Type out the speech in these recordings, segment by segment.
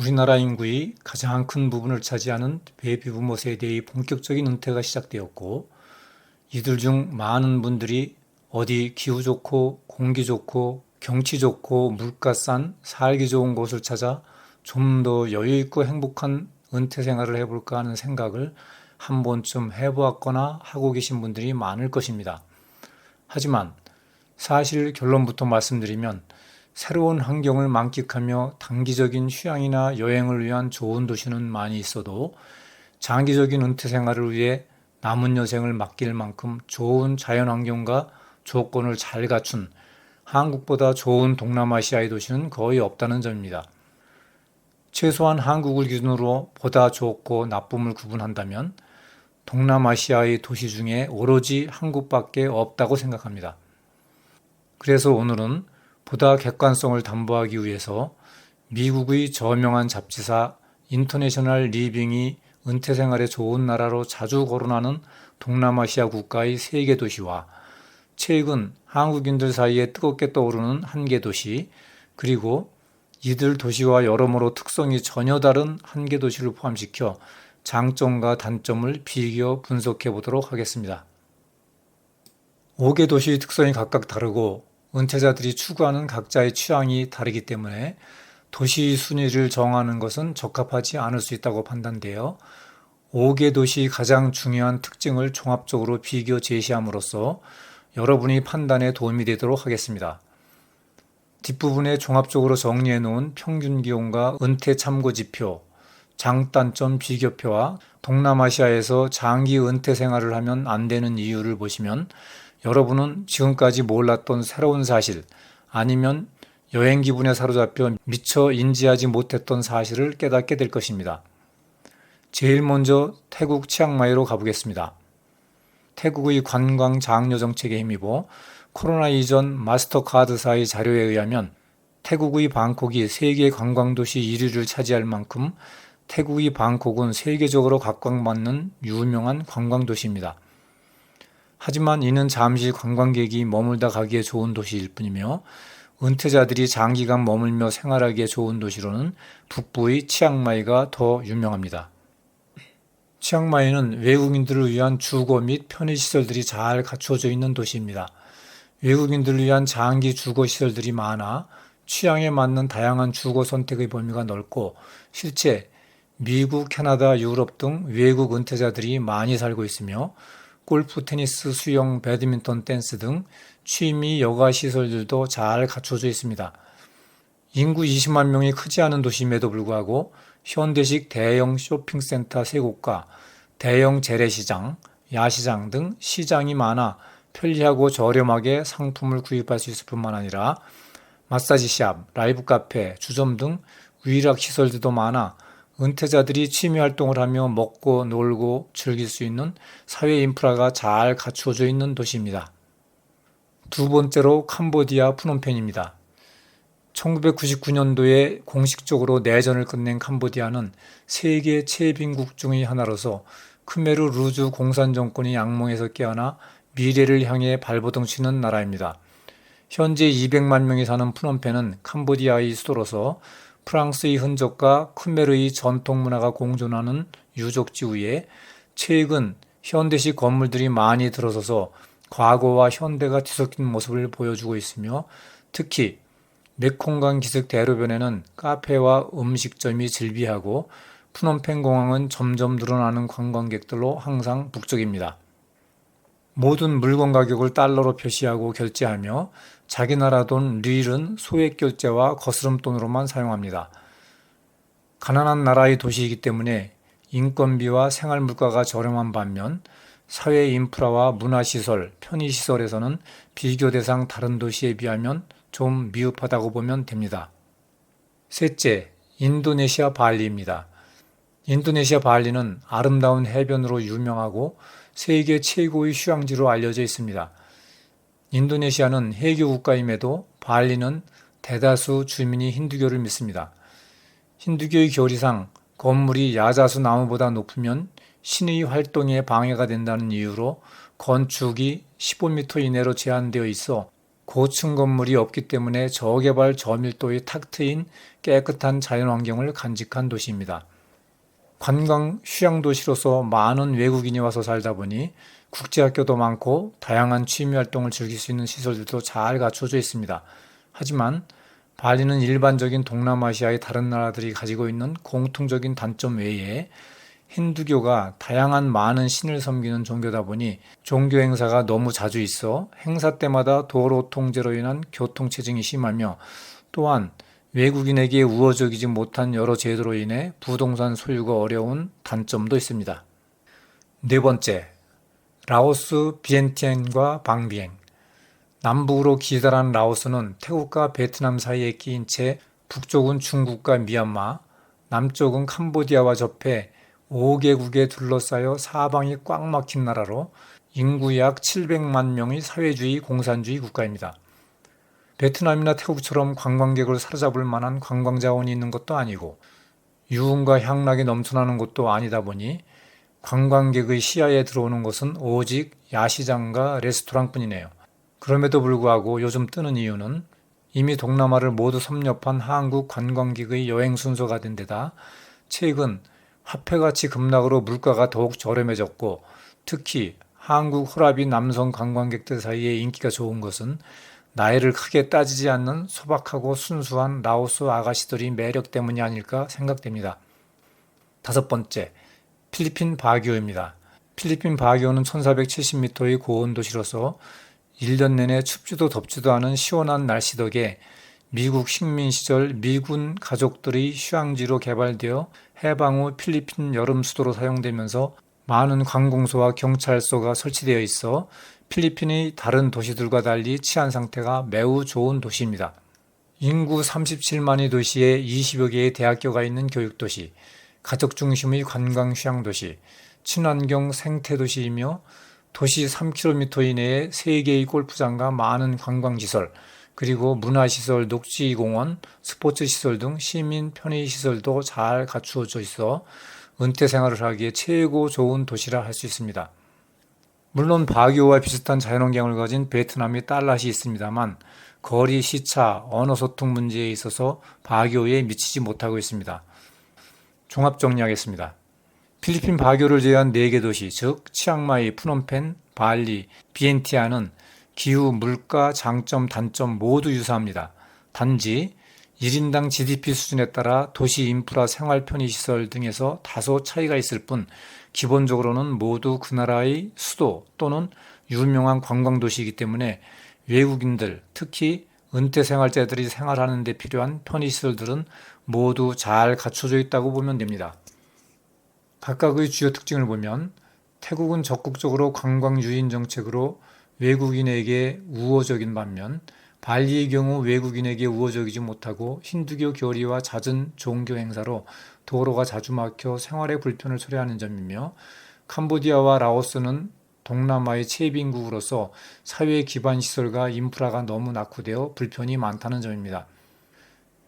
우리나라 인구의 가장 큰 부분을 차지하는 베이비부모 세대의 본격적인 은퇴가 시작되었고 이들 중 많은 분들이 어디 기후 좋고 공기 좋고 경치 좋고 물가 싼 살기 좋은 곳을 찾아 좀 더 여유 있고 행복한 은퇴 생활을 해볼까 하는 생각을 한 번쯤 해보았거나 하고 계신 분들이 많을 것입니다. 하지만 사실 결론부터 말씀드리면 새로운 환경을 만끽하며 단기적인 휴양이나 여행을 위한 좋은 도시는 많이 있어도 장기적인 은퇴 생활을 위해 남은 여생을 맡길 만큼 좋은 자연 환경과 조건을 잘 갖춘 한국보다 좋은 동남아시아의 도시는 거의 없다는 점입니다. 최소한 한국을 기준으로 보다 좋고 나쁨을 구분한다면 동남아시아의 도시 중에 오로지 한국밖에 없다고 생각합니다. 그래서 오늘은 보다 객관성을 담보하기 위해서 미국의 저명한 잡지사 인터내셔널 리빙이 은퇴 생활에 좋은 나라로 자주 거론하는 동남아시아 국가의 세 개 도시와 최근 한국인들 사이에 뜨겁게 떠오르는 한 개 도시 그리고 이들 도시와 여러모로 특성이 전혀 다른 한 개 도시를 포함시켜 장점과 단점을 비교 분석해 보도록 하겠습니다. 5개 도시의 특성이 각각 다르고 은퇴자들이 추구하는 각자의 취향이 다르기 때문에 도시 순위를 정하는 것은 적합하지 않을 수 있다고 판단되어 5개 도시의 가장 중요한 특징을 종합적으로 비교 제시함으로써 여러분이 판단에 도움이 되도록 하겠습니다. 뒷부분에 종합적으로 정리해 놓은 평균 기온과 은퇴 참고 지표, 장단점 비교표와 동남아시아에서 장기 은퇴 생활을 하면 안 되는 이유를 보시면 여러분은 지금까지 몰랐던 새로운 사실 아니면 여행 기분에 사로잡혀 미처 인지하지 못했던 사실을 깨닫게 될 것입니다. 제일 먼저 태국 치앙마이로 가보겠습니다. 태국의 관광 장려 정책에 힘입어 코로나 이전 마스터카드사의 자료에 의하면 태국의 방콕이 세계 관광도시 1위를 차지할 만큼 태국의 방콕은 세계적으로 각광받는 유명한 관광도시입니다. 하지만 이는 잠시 관광객이 머물다 가기에 좋은 도시일 뿐이며 은퇴자들이 장기간 머물며 생활하기에 좋은 도시로는 북부의 치앙마이가 더 유명합니다. 치앙마이는 외국인들을 위한 주거 및 편의시설들이 잘 갖추어져 있는 도시입니다. 외국인들을 위한 장기 주거 시설들이 많아 취향에 맞는 다양한 주거 선택의 범위가 넓고 실제 미국, 캐나다, 유럽 등 외국 은퇴자들이 많이 살고 있으며 골프, 테니스, 수영, 배드민턴, 댄스 등 취미 여가 시설들도 잘 갖춰져 있습니다. 인구 20만 명이 크지 않은 도시임에도 불구하고 현대식 대형 쇼핑센터 3곳과 대형 재래시장, 야시장 등 시장이 많아 편리하고 저렴하게 상품을 구입할 수 있을 뿐만 아니라 마사지샵, 라이브 카페, 주점 등 위락 시설들도 많아 은퇴자들이 취미 활동을 하며 먹고 놀고 즐길 수 있는 사회 인프라가 잘 갖추어져 있는 도시입니다. 두 번째로 캄보디아 프놈펜입니다. 1999년도에 공식적으로 내전을 끝낸 캄보디아는 세계 최빈국 중의 하나로서 크메르 루즈 공산 정권이 악몽에서 깨어나 미래를 향해 발버둥 치는 나라입니다. 현재 200만 명이 사는 프놈펜은 캄보디아의 수도로서 프랑스의 흔적과 쿤메르의 전통 문화가 공존하는 유적지 위에 최근 현대식 건물들이 많이 들어서서 과거와 현대가 뒤섞인 모습을 보여주고 있으며 특히 메콩강 기슭 대로변에는 카페와 음식점이 즐비하고 푸놈펜 공항은 점점 늘어나는 관광객들로 항상 북적입니다. 모든 물건 가격을 달러로 표시하고 결제하며 자기 나라 돈 릴은 소액 결제와 거스름 돈으로만 사용합니다. 가난한 나라의 도시이기 때문에 인건비와 생활 물가가 저렴한 반면 사회 인프라와 문화시설, 편의시설에서는 비교 대상 다른 도시에 비하면 좀 미흡하다고 보면 됩니다. 셋째, 인도네시아 발리입니다. 인도네시아 발리는 아름다운 해변으로 유명하고 세계 최고의 휴양지로 알려져 있습니다. 인도네시아는 해교 국가임에도 발리는 대다수 주민이 힌두교를 믿습니다. 힌두교의 교리상 건물이 야자수 나무보다 높으면 신의 활동에 방해가 된다는 이유로 건축이 15m 이내로 제한되어 있어 고층 건물이 없기 때문에 저개발 저밀도의 탁 트인 깨끗한 자연환경을 간직한 도시입니다. 관광 휴양 도시로서 많은 외국인이 와서 살다 보니 국제학교도 많고 다양한 취미 활동을 즐길 수 있는 시설들도 잘 갖춰져 있습니다. 하지만 발리는 일반적인 동남아시아의 다른 나라들이 가지고 있는 공통적인 단점 외에 힌두교가 다양한 많은 신을 섬기는 종교다 보니 종교 행사가 너무 자주 있어 행사 때마다 도로 통제로 인한 교통 체증이 심하며 또한 외국인에게 우호적이지 못한 여러 제도로 인해 부동산 소유가 어려운 단점도 있습니다. 네 번째, 라오스 비엔티엔과 방비행. 남북으로 기달한 라오스는 태국과 베트남 사이에 끼인 채 북쪽은 중국과 미얀마, 남쪽은 캄보디아와 접해 5개국에 둘러싸여 사방이 꽉 막힌 나라로 인구 약 700만 명의 사회주의 공산주의 국가입니다. 베트남이나 태국처럼 관광객을 사로잡을 만한 관광 자원이 있는 것도 아니고 유흥과 향락이 넘쳐나는 곳도 아니다 보니 관광객의 시야에 들어오는 것은 오직 야시장과 레스토랑뿐이네요. 그럼에도 불구하고 요즘 뜨는 이유는 이미 동남아를 모두 섭렵한 한국 관광객의 여행 순서가 된 데다 최근 화폐가치 급락으로 물가가 더욱 저렴해졌고 특히 한국 호랍이 남성 관광객들 사이에 인기가 좋은 것은 나이를 크게 따지지 않는 소박하고 순수한 라오스 아가씨들이 매력 때문이 아닐까 생각됩니다. 다섯 번째, 필리핀 바기오입니다. 필리핀 바기오는 1470m의 고온 도시로서 1년 내내 춥지도 덥지도 않은 시원한 날씨 덕에 미국 식민 시절 미군 가족들의 휴양지로 개발되어 해방 후 필리핀 여름 수도로 사용되면서 많은 관공소와 경찰서가 설치되어 있어 필리핀의 다른 도시들과 달리 치안 상태가 매우 좋은 도시입니다. 인구 37만의 도시에 20여 개의 대학교가 있는 교육도시, 가족 중심의 관광 휴양 도시, 친환경 생태 도시이며 도시 3km 이내에 3개의 골프장과 많은 관광시설, 그리고 문화시설, 녹지공원, 스포츠시설 등 시민 편의시설도 잘 갖추어져 있어 은퇴 생활을 하기에 최고 좋은 도시라 할 수 있습니다. 물론 바기오와 비슷한 자연환경을 가진 베트남이 딸랏이 있습니다만 거리 시차, 언어 소통 문제에 있어서 바기오에 미치지 못하고 있습니다. 종합 정리하겠습니다. 필리핀 바교를 제외한 4개 도시, 즉 치앙마이, 푸놈펜, 발리, 비엔티아는 기후, 물가, 장점, 단점 모두 유사합니다. 단지 1인당 GDP 수준에 따라 도시 인프라 생활 편의시설 등에서 다소 차이가 있을 뿐 기본적으로는 모두 그 나라의 수도 또는 유명한 관광도시이기 때문에 외국인들, 특히 은퇴 생활자들이 생활하는 데 필요한 편의시설들은 모두 잘 갖춰져 있다고 보면 됩니다. 각각의 주요 특징을 보면 태국은 적극적으로 관광 유인 정책으로 외국인에게 우호적인 반면 발리의 경우 외국인에게 우호적이지 못하고 힌두교 교리와 잦은 종교 행사로 도로가 자주 막혀 생활의 불편을 초래하는 점이며 캄보디아와 라오스는 동남아의 최빈국으로서 사회 기반 시설과 인프라가 너무 낙후되어 불편이 많다는 점입니다.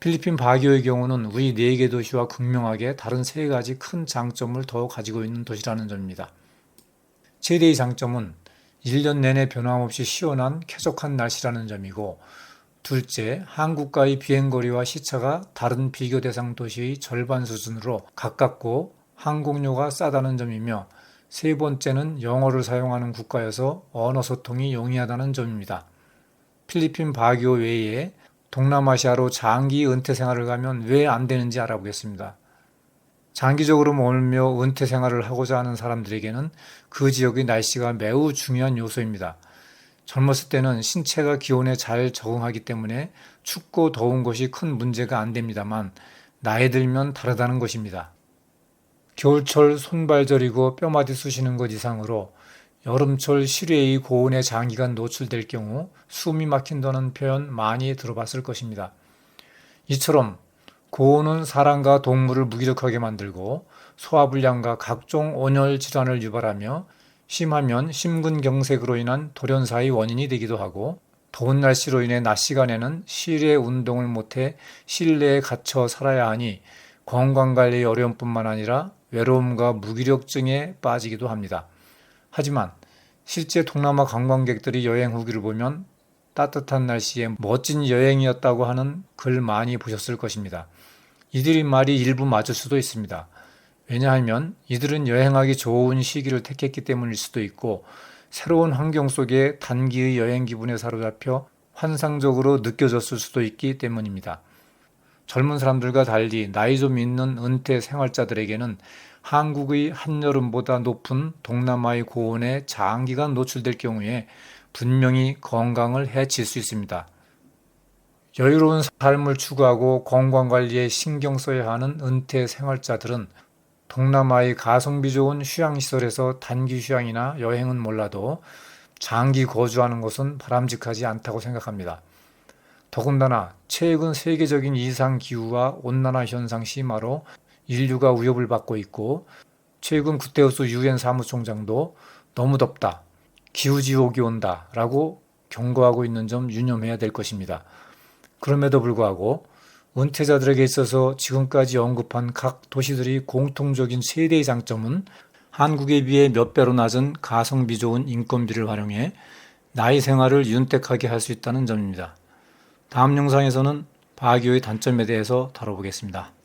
필리핀 바기오의 경우는 위 4개 도시와 극명하게 다른 3가지 큰 장점을 더 가지고 있는 도시라는 점입니다. 최대의 장점은 1년 내내 변함없이 시원한 쾌적한 날씨라는 점이고 둘째, 한국과의 비행거리와 시차가 다른 비교 대상 도시의 절반 수준으로 가깝고 항공료가 싸다는 점이며 세 번째는 영어를 사용하는 국가여서 언어 소통이 용이하다는 점입니다. 필리핀 바기오 외에 동남아시아로 장기 은퇴 생활을 가면 왜 안 되는지 알아보겠습니다. 장기적으로 멀며 은퇴 생활을 하고자 하는 사람들에게는 그 지역의 날씨가 매우 중요한 요소입니다. 젊었을 때는 신체가 기온에 잘 적응하기 때문에 춥고 더운 것이 큰 문제가 안 됩니다만 나이 들면 다르다는 것입니다. 겨울철 손발 저리고 뼈마디 쑤시는 것 이상으로 여름철 실외의 고온에 장기간 노출될 경우 숨이 막힌다는 표현 많이 들어봤을 것입니다. 이처럼 고온은 사람과 동물을 무기력하게 만들고 소화불량과 각종 온열 질환을 유발하며 심하면 심근경색으로 인한 돌연사의 원인이 되기도 하고 더운 날씨로 인해 낮 시간에는 실외 운동을 못해 실내에 갇혀 살아야 하니 건강관리 어려움뿐만 아니라 외로움과 무기력증에 빠지기도 합니다. 하지만 실제 동남아 관광객들이 여행 후기를 보면 따뜻한 날씨에 멋진 여행이었다고 하는 글 많이 보셨을 것입니다. 이들의 말이 일부 맞을 수도 있습니다. 왜냐하면 이들은 여행하기 좋은 시기를 택했기 때문일 수도 있고 새로운 환경 속에 단기의 여행 기분에 사로잡혀 환상적으로 느껴졌을 수도 있기 때문입니다. 젊은 사람들과 달리 나이 좀 있는 은퇴 생활자들에게는 한국의 한여름보다 높은 동남아의 고온에 장기간 노출될 경우에 분명히 건강을 해칠 수 있습니다. 여유로운 삶을 추구하고 건강 관리에 신경 써야 하는 은퇴 생활자들은 동남아의 가성비 좋은 휴양시설에서 단기 휴양이나 여행은 몰라도 장기 거주하는 것은 바람직하지 않다고 생각합니다. 더군다나 최근 세계적인 이상 기후와 온난화 현상 심화로 인류가 위협을 받고 있고 최근 구테우스 유엔 사무총장도 너무 덥다, 기후지옥이 온다라고 경고하고 있는 점 유념해야 될 것입니다. 그럼에도 불구하고 은퇴자들에게 있어서 지금까지 언급한 각 도시들의 공통적인 최대의 장점은 한국에 비해 몇 배로 낮은 가성비 좋은 인건비를 활용해 나이 생활을 윤택하게 할 수 있다는 점입니다. 다음 영상에서는 바기오의 단점에 대해서 다뤄보겠습니다.